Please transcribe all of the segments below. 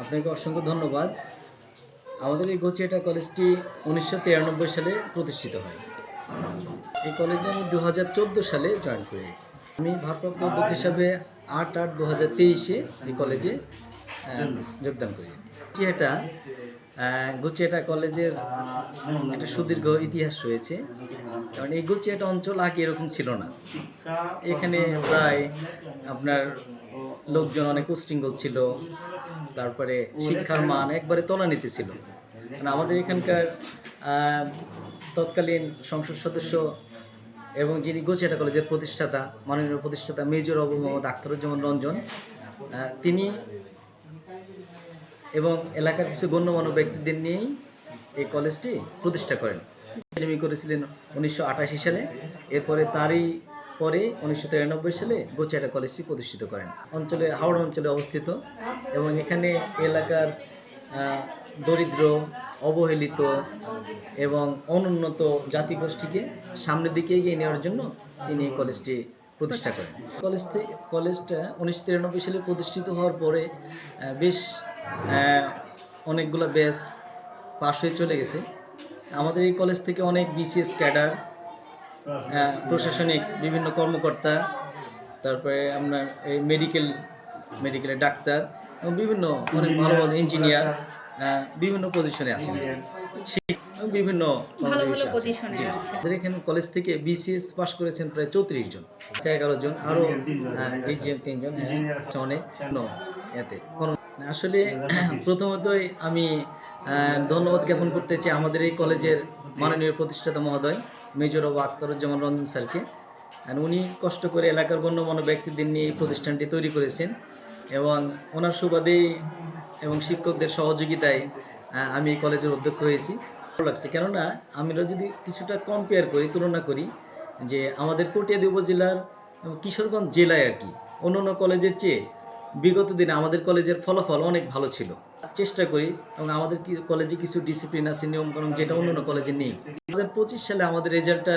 আপনাকে অসংখ্য ধন্যবাদ। আমাদের এই গোচিয়াটা কলেজটি উনিশশো তিরানব্বই সালে প্রতিষ্ঠিত হয়। এই কলেজে আমি দু হাজার চোদ্দ সালে জয়েন করি। আমি ভারপ্রাপ্ত অধ্যক্ষ হিসাবে আট আট দু হাজার তেইশে এই কলেজে যোগদান করি। গোচিয়াটা গোচিয়াটা কলেজের একটা সুদীর্ঘ ইতিহাস রয়েছে। কারণ এই গোচিয়াটা অঞ্চল আগে এরকম ছিল না। এখানে প্রায় আপনার লোকজন অনেক উশৃঙ্খল ছিল। তারপরে শিক্ষার মান একবারে তলানিতে ছিল। মানে আমাদের এখানকার তৎকালীন সংসদ সদস্য এবং যিনি গোচিয়াটা কলেজের প্রতিষ্ঠাতা, মাননীয় প্রতিষ্ঠাতা মেজর আবু মোহাম্মদ আখতারুজ্জামান রঞ্জন তিনি এবং এলাকার কিছু গণ্যমান্য ব্যক্তিদের নিয়েই এই কলেজটি প্রতিষ্ঠা করেন। করেছিলেন উনিশশো আটাশি সালে। এরপরে তারই পরে উনিশশো তিরানব্বই সালে গোচিয়াটা কলেজটি প্রতিষ্ঠিত করেন। অঞ্চলে, হাওড়া অঞ্চলে অবস্থিত এবং এখানে এলাকার দরিদ্র, অবহেলিত এবং অনুন্নত জাতিগোষ্ঠীকে সামনের দিকে এগিয়ে নেওয়ার জন্য তিনি এই কলেজটি প্রতিষ্ঠা করেন। কলেজ থেকে কলেজটা উনিশশো তিরানব্বই সালে প্রতিষ্ঠিত হওয়ার পরে বেশ অনেকগুলো ব্যাচ পাশ হয়ে চলে গেছে। আমাদের এই কলেজ থেকে অনেক বিসিএস ক্যাডার প্রশাসনিক বিভিন্ন কর্মকর্তা তারপরে আপনার এই মেডিকেল মেডিকেলের ডাক্তার এবং বিভিন্ন অনেক ভালো ভালো ইঞ্জিনিয়ার বিভিন্ন পজিশনে আছেন। বিভিন্ন। আমাদের এখানে কলেজ থেকে বিসিএস পাশ করেছেন প্রায় চৌত্রিশ জন। এগারো জন আরও ডিজিএম তিনজন হ্যাঁ অনেক no, এতে। আসলে প্রথমতই আমি আহ, ধন্যবাদ জ্ঞাপন করতে চাই আমাদের এই কলেজের মাননীয় প্রতিষ্ঠাতা মহোদয়, মেজর অব আখতারুজ্জামান রঞ্জন স্যারকে। উনি কষ্ট করে এলাকার গণ্যমান্য ব্যক্তিদের নিয়ে এই প্রতিষ্ঠানটি তৈরি করেছেন এবং ওনার সুবাদেই এবং শিক্ষকদের সহযোগিতায় আমি এই কলেজের অধ্যক্ষ হয়েছি। ভালো লাগছে, কেননা আমরা যদি কিছুটা কম্পেয়ার করি, তুলনা করি যে আমাদের কটিয়াদি উপজেলার কিশোরগঞ্জ জেলায় আর কি অন্য অন্য কলেজের চেয়ে বিগত দিনে আমাদের কলেজের ফলাফল অনেক ভালো ছিল। চেষ্টা করি এবং আমাদের কলেজে কিছু ডিসিপ্লিন আছে নিয়মকানুন যেটা অন্য অন্য কলেজে নেই। দু পঁচিশ সালে আমাদের রেজাল্টটা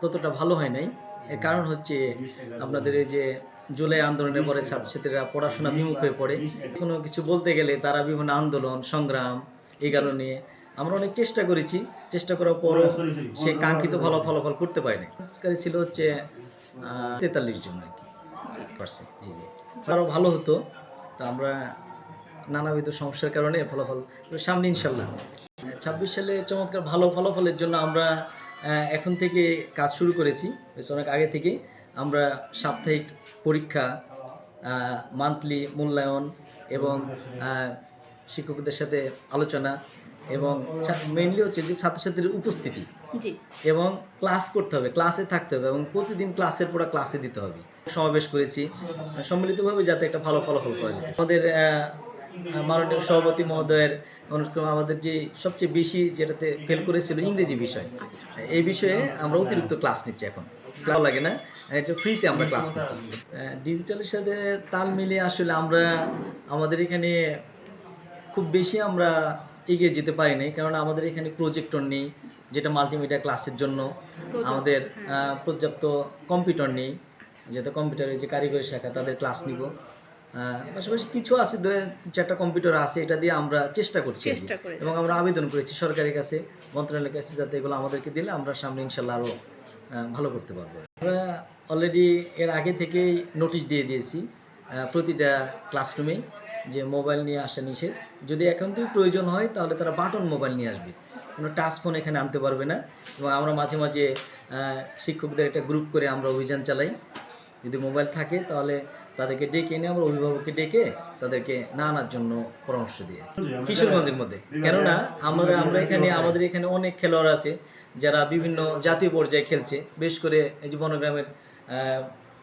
ততটা ভালো হয় নাই। এর কারণ হচ্ছে আপনাদের এই যে জুলাই আন্দোলনের পরে ছাত্রছাত্রীরা পড়াশোনা বিমুখ হয়ে পড়ে। কোনো কিছু বলতে গেলে তারা বিভিন্ন আন্দোলন, সংগ্রাম এই কারণে আমরা অনেক চেষ্টা করেছি। চেষ্টা করার পরও সে কাঙ্ক্ষিত ভালো ফলাফল করতে পারেনি। ছিল হচ্ছে তেতাল্লিশ জন আর কি। পারছে জি জি। আরও ভালো হতো তো আমরা নানাবিধ সমস্যার কারণে ফলাফল সামনে ইনশাল্লাহ। ছাব্বিশ সালে চমৎকার ভালো ফলাফলের জন্য আমরা এখন থেকে কাজ শুরু করেছি বেশ অনেক আগে থেকেই। আমরা সাপ্তাহিক পরীক্ষা মান্থলি মূল্যায়ন এবং শিক্ষকদের সাথে আলোচনা এবং মেইনলি হচ্ছে যে ছাত্রছাত্রীর উপস্থিতি এবং ক্লাস করতে হবে ক্লাসে থাকতে হবে এবং প্রতিদিন ক্লাসের পড়া ক্লাসে দিতে হবে। সমাবেশ করেছি। সম্মিলিতভাবে যাতে একটা ভালো ফলাফল করা যায়। আমাদের মাননীয় সভাপতি মহোদয়ের অনুষ্ঠেয় আমাদের যে সবচেয়ে বেশি যেটাতে ফেল করেছিল ইংরেজি বিষয়। এই বিষয়ে আমরা অতিরিক্ত ক্লাস নিচ্ছি এখন। ক্লাস লাগে না এটা ফ্রিতে আমরা ক্লাস নিচ্ছি। ডিজিটালের সাথে তাল মিলিয়ে আসলে আমরা আমাদের এখানে খুব বেশি আমরা এগিয়ে যেতে পারি নাই। কারণ আমাদের এখানে প্রজেক্টর নেই যেটা মাল্টিমিডিয়া ক্লাসের জন্য। আমাদের পর্যাপ্ত কম্পিউটার নেই। যেটা কম্পিউটারের যে কারিগরি শাখা তাদের ক্লাস নিব। পাশাপাশি কিছু আছে দু চারটা কম্পিউটার আছে এটা দিয়ে আমরা চেষ্টা করছি। এবং আমরা আবেদন করেছি সরকারের কাছে মন্ত্রণালয়ের কাছে যাতে এগুলো আমাদেরকে দিলে আমরা সামনে ইনশাল্লাহ আরও ভালো করতে পারব। আমরা অলরেডি এর আগে থেকেই নোটিশ দিয়ে দিয়েছি প্রতিটা ক্লাসরুমেই যে মোবাইল নিয়ে আসা নিষেধ। যদি এখন থেকে প্রয়োজন হয় তাহলে তারা বাটন মোবাইল নিয়ে আসবে। কোনো টাচ ফোন এখানে আনতে পারবে না এবং আমরা মাঝে মাঝে শিক্ষকদের একটা গ্রুপ করে আমরা অভিযান চালাই। যদি মোবাইল থাকে তাহলে তাদেরকে ডেকে এনে আমরা অভিভাবককে ডেকে তাদেরকে না আনার জন্য পরামর্শ দিয়ে। কিশোরগঞ্জের মধ্যে। কেননা আমরা আমরা এখানে, আমাদের এখানে অনেক খেলোয়াড় আছে যারা বিভিন্ন জাতীয় পর্যায়ে খেলছে। বেশ করে এই যে বনগ্রামের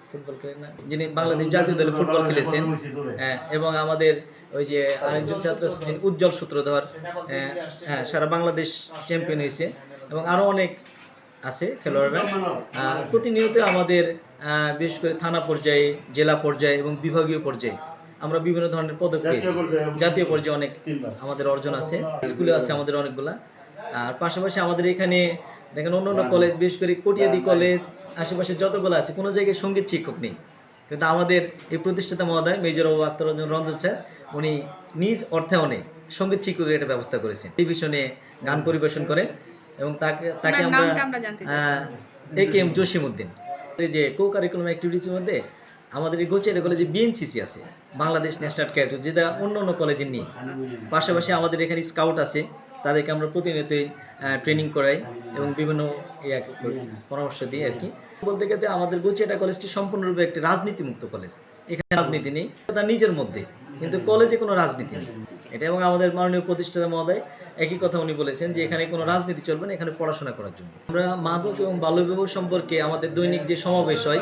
ফুটবল খেলেন না। যিনি বাংলাদেশ জাতীয় দলে ফুটবল খেলেছেন হ্যাঁ এবং আমাদের ওই যে আরেকজন ছাত্র আছে যিনি উজ্জ্বল সূত্রধর হ্যাঁ, হ্যাঁ সারা বাংলাদেশ চ্যাম্পিয়ন হয়েছে এবং আরও অনেক আছে খেলোয়াড়রা। আহ, প্রতিনিয়ত আমাদের আহ, বিশেষ করে থানা পর্যায়ে জেলা পর্যায়ে এবং বিভাগীয় পর্যায়ে আমরা বিভিন্ন ধরনের পদক পেয়েছি। জাতীয় পর্যায়ে অনেক আমাদের অর্জন আছে স্কুলে আছে আমাদের অনেকগুলা। আর পাশাপাশি আমাদের এখানে দেখেন অন্য অন্য কলেজ বিশেষ করে কটিয়াদি কলেজ আশেপাশে যতগুলো আছে কোনো জায়গায় সংগীত শিক্ষক নেই। কিন্তু আমাদের এই প্রতিষ্ঠাতা মহোদয় মেজর বাবু আক্তার রঞ্জন স্যার উনি নিজ অর্থায়নে সংগীত শিক্ষকের একটা ব্যবস্থা করেছেন। টেলিভিশনে গান পরিবেশন করে এবং তাকে তাকে আমরা এ কে এম জসিমউদ্দিন। এই যে কো কারিকুলাম অ্যাক্টিভিটিসের মধ্যে আমাদের এই গোচের কলেজে বিএনসিসি আছে বাংলাদেশ ন্যাশনাল ক্যাডেট যেটা অন্য অন্য কলেজে নেই। পাশাপাশি আমাদের এখানে স্কাউট আছে। তাদেরকে আমরা প্রতিনিয়তই ট্রেনিং করাই এবং বিভিন্ন পরামর্শ দিই আর কি। বলতে গেলে আমাদের গুচিয়াটা কলেজটি সম্পূর্ণরূপে একটি রাজনীতিমুক্ত কলেজ এখানে রাজনীতি নেই তার নিজের মধ্যে, কিন্তু কলেজে কোনো রাজনীতি নেই। এটা এবং আমাদের মাননীয় প্রতিষ্ঠাতা মহোদয় একই কথা উনি বলেছেন যে এখানে কোনো রাজনীতি চলবে না, এখানে পড়াশোনা করার জন্য। আমরা মাদক এবং বাল্যবিবাহ সম্পর্কে আমাদের দৈনিক যে সমাবেশ হয়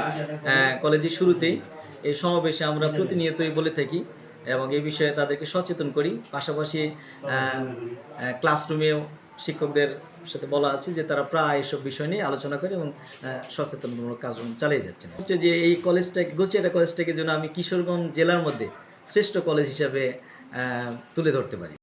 কলেজের শুরুতেই, এই সমাবেশে আমরা প্রতিনিয়তই বলে থাকি এবং এই বিষয়ে তাদেরকে সচেতন করি। পাশাপাশি ক্লাসরুমেও শিক্ষকদের সাথে বলা আছে যে তারা প্রায় এসব বিষয় নিয়ে আলোচনা করে এবং সচেতনমূলক কার্যক্রম চালিয়ে যাচ্ছেন। হচ্ছে যে এই কলেজটাকে গোচিয়াটা কলেজটাকে যেন আমি কিশোরগঞ্জ জেলার মধ্যে শ্রেষ্ঠ কলেজ হিসাবে তুলে ধরতে পারি।